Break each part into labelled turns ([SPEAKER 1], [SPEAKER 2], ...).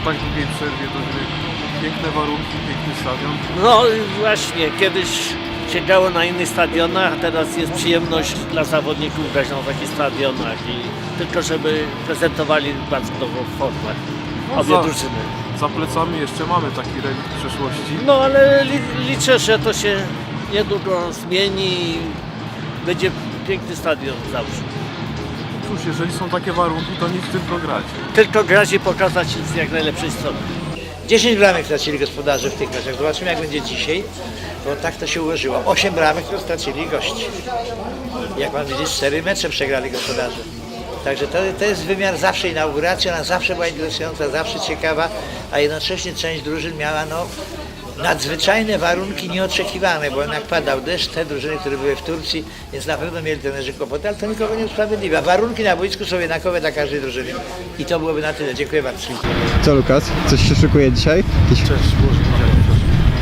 [SPEAKER 1] tak długiej przerwie do gry? Piękne warunki, piękny stadion.
[SPEAKER 2] No właśnie, kiedyś się grało na innych stadionach, a teraz jest przyjemność dla zawodników grać na takich stadionach i tylko żeby prezentowali bardzo dobrą formę
[SPEAKER 1] No
[SPEAKER 2] obie
[SPEAKER 1] za-
[SPEAKER 2] drużyny.
[SPEAKER 1] Za plecami jeszcze mamy taki relikt przeszłości.
[SPEAKER 2] No ale li, liczę, że to się niedługo zmieni i będzie piękny stadion zawsze.
[SPEAKER 1] Cóż, jeżeli są takie warunki, to nic tylko grać.
[SPEAKER 2] Tylko grać i pokazać z jak najlepszej strony.
[SPEAKER 3] 10 bramek stracili gospodarze w tych meczach. Zobaczymy jak będzie dzisiaj, bo tak to się ułożyło. 8 bramek to stracili gości. Jak pan widzi, 4 mecze przegrali gospodarze. Także to, to jest wymiar zawsze inauguracji, ona zawsze była interesująca, zawsze ciekawa, a jednocześnie część drużyn miała no, nadzwyczajne warunki nieoczekiwane, bo jednak padał deszcz, te drużyny, które były w Turcji, więc na pewno mieli trenerzy kłopoty, ale to nikogo nie usprawiedliwia. Warunki na boisku są jednakowe dla każdej drużyny. I to byłoby na tyle. Dziękuję bardzo.
[SPEAKER 4] Co Lukas? Coś się szykuje dzisiaj? Jakiś,
[SPEAKER 1] Cześć, Boże,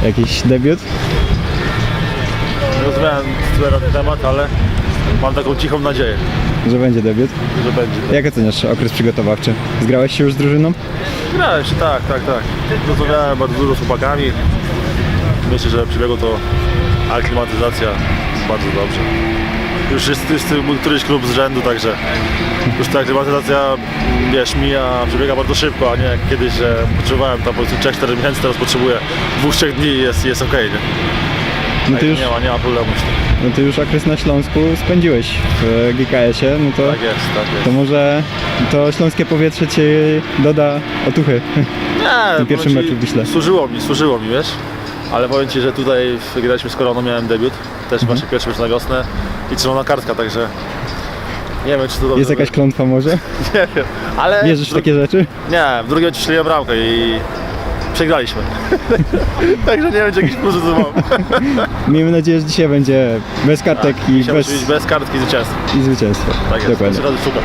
[SPEAKER 4] jakiś debiut?
[SPEAKER 5] Rozumiem temat, ale mam taką cichą nadzieję,
[SPEAKER 4] Że będzie debiut?
[SPEAKER 5] że będzie.
[SPEAKER 4] Jak oceniasz okres przygotowawczy? Zgrałeś się już z drużyną?
[SPEAKER 5] Grałem się, tak, tak, tak. Rozmawiałem bardzo dużo z chłopakami. Myślę, że przebiegło to aklimatyzacja bardzo dobrze. Już jest, jest mój któryś klub z rzędu, także już ta aklimatyzacja wiesz, mija, przebiega bardzo szybko, a nie jak kiedyś, że potrzebowałem tam po prostu 3-4 miesięcy, teraz potrzebuję 2-3 dni i jest, jest okej, nie?
[SPEAKER 4] No ty, już,
[SPEAKER 5] Nie ma, nie ma problemu z tym.
[SPEAKER 4] No ty już okres na Śląsku spędziłeś w GKS-ie, no to,
[SPEAKER 5] Tak jest, tak jest.
[SPEAKER 4] to może to śląskie powietrze ci doda otuchy.
[SPEAKER 5] Nie,
[SPEAKER 4] tym pierwszym
[SPEAKER 5] powiem ci,
[SPEAKER 4] meczu w Wiśle.
[SPEAKER 5] Służyło mi, służyło mi, wiesz? Ale powiem Ci, że tutaj wygraliśmy z Koroną, miałem debiut. Też właśnie pierwszy mecz na wiosnę i czerwona kartka, także nie wiem, czy to dobrze.
[SPEAKER 4] Jest jakaś klątwa może?
[SPEAKER 5] Nie wiem, ale...
[SPEAKER 4] Wierzysz w takie rzeczy?
[SPEAKER 5] Nie, w drugim meczu strzeliłem bramkę i przegraliśmy. także nie wiem, czy jakiś plus tu mam.
[SPEAKER 4] Miejmy nadzieję, że dzisiaj będzie bez kartek i
[SPEAKER 5] Musiał
[SPEAKER 4] bez
[SPEAKER 5] być bez kartki zwycięstwa.
[SPEAKER 4] i zwycięstwa.
[SPEAKER 5] Tak jest,
[SPEAKER 4] Dokładnie.
[SPEAKER 5] Trzy razy szukam.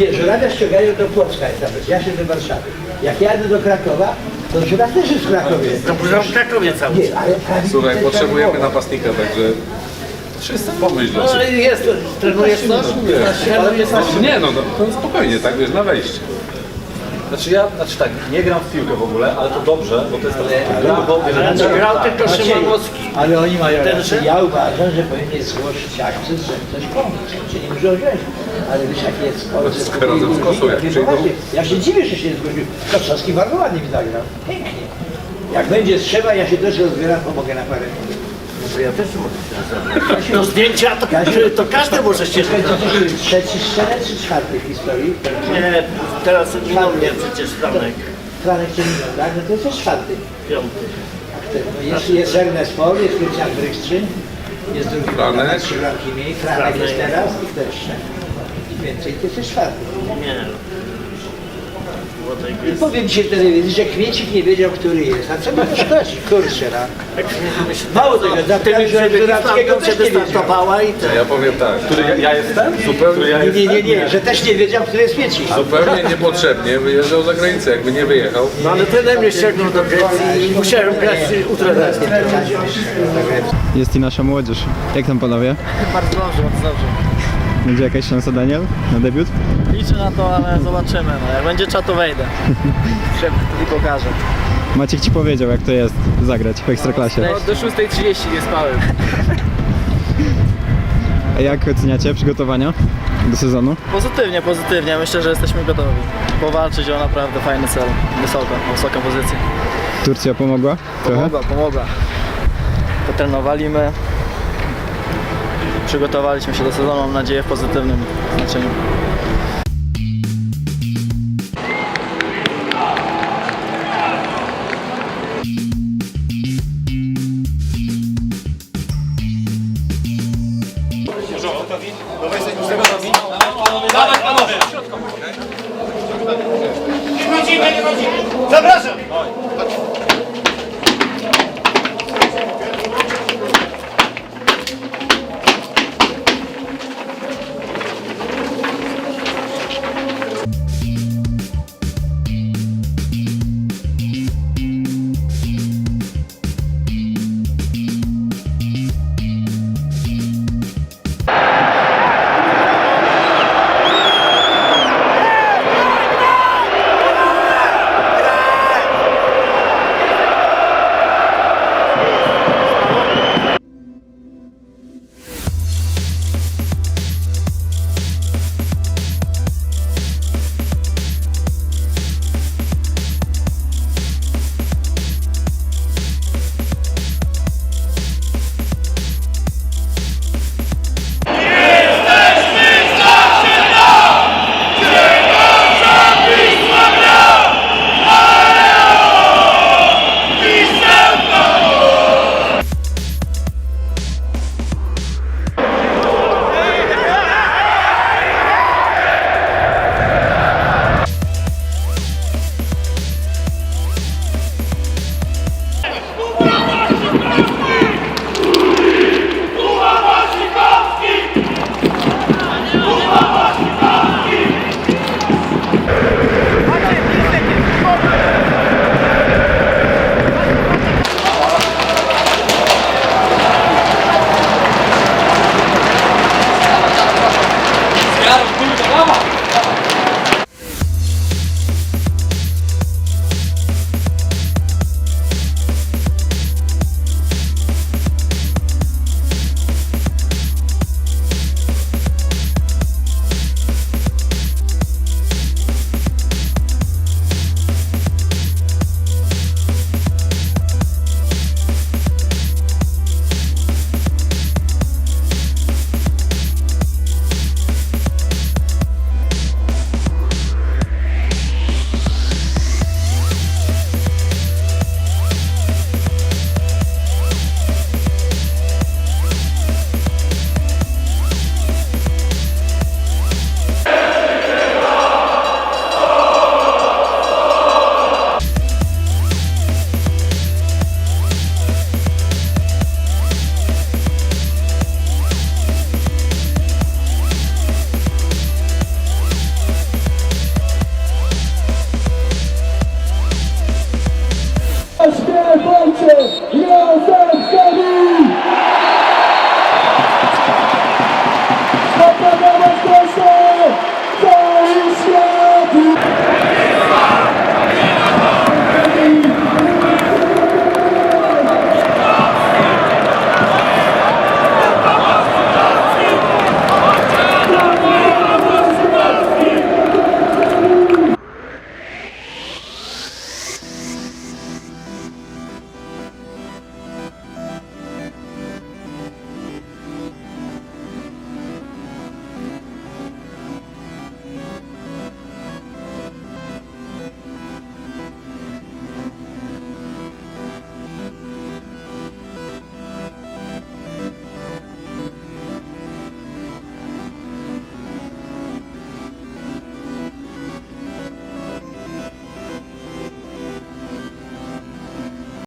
[SPEAKER 3] Nie, żurawia ściągają do Płocka, jest nawet. ja się do Warszawy. Jak jadę do Krakowa, to żuraw też jest w Krakowie.
[SPEAKER 2] To muszę w Krakowie cały
[SPEAKER 3] Nie, ale prawie
[SPEAKER 6] Słuchaj, potrzebujemy
[SPEAKER 3] tak
[SPEAKER 6] napastnika, także wszyscy pomyśl
[SPEAKER 2] No i jest, trenujesz to?
[SPEAKER 6] Nie no, no, to spokojnie, tak wiesz, na wejście.
[SPEAKER 7] Znaczy ja, znaczy tak, nie gram w piłkę w ogóle, ale to dobrze, bo to jest taka gra, bo
[SPEAKER 2] Ale to grał tylko Szymanowski.
[SPEAKER 3] Ale oni mają
[SPEAKER 2] Ten,
[SPEAKER 3] rację. Ja uważam, że powinien zgłosić akces, że ktoś pomóc. Nie muszę wziąć. Ale wiesz, jak jest. Ja się dziwię, że się nie zgłosił. Kosowski bardzo ładnie mi zagrał. Pięknie. Jak będzie trzeba, ja się też rozbieram, pomogę na parę minut.
[SPEAKER 2] Ja też mogę Do zdjęcia to, to każdy może się
[SPEAKER 3] jest? Trzeci strzelec czy czwarty w historii?
[SPEAKER 2] Nie, teraz minął mnie przecież Franek.
[SPEAKER 3] Franek cię minął, tak? No to jest też czwarty.
[SPEAKER 2] Piąty.
[SPEAKER 3] No jest, jest Ernest Paul, jest Krystian Brykstrzyn, jest drugi
[SPEAKER 6] Franek.
[SPEAKER 3] Franek, jest teraz i jeszcze? I więcej, to jest też czwarty.
[SPEAKER 2] Nie. Tak
[SPEAKER 3] I powiem Ci w telewizji, że Kmiecik nie wiedział, który jest. A co mi to szkodzi? Kurczę, no. Mało tego, zapytałem się Żurawskiego, też nie wiedział.
[SPEAKER 2] i te.
[SPEAKER 6] Ja powiem tak,
[SPEAKER 7] Który ja, ja jestem?
[SPEAKER 6] zupełnie, ja
[SPEAKER 3] Nie, nie, nie, nie, że też nie wiedział, który jest Kmiecik.
[SPEAKER 6] zupełnie niepotrzebnie wyjeżdżał za granicę, jakby nie wyjechał.
[SPEAKER 2] No ale trener mnie ściągnął do Grecji i musiałem grać u trenera.
[SPEAKER 4] Jest i nasza młodzież. Jak tam panowie?
[SPEAKER 8] Bardzo dobrze, bardzo dobrze.
[SPEAKER 4] Będzie jakaś szansa Daniel na debiut?
[SPEAKER 8] Liczę na to, ale zobaczymy. No. Jak będzie czatu wejdę. I pokażę.
[SPEAKER 4] Maciek ci powiedział jak to jest zagrać w Ekstraklasie.
[SPEAKER 8] No, do 6.30 nie spałem.
[SPEAKER 4] A jak oceniacie przygotowania do sezonu?
[SPEAKER 8] Pozytywnie, pozytywnie. Myślę, że jesteśmy gotowi. Powalczyć o naprawdę fajny cel. Wysoko, wysoka pozycja.
[SPEAKER 4] Turcja pomogła? Trochę?
[SPEAKER 8] Pomogła, pomogła. Potrenowaliśmy. Przygotowaliśmy się do sezonu, mam nadzieję, w pozytywnym znaczeniu.
[SPEAKER 2] Zapraszam!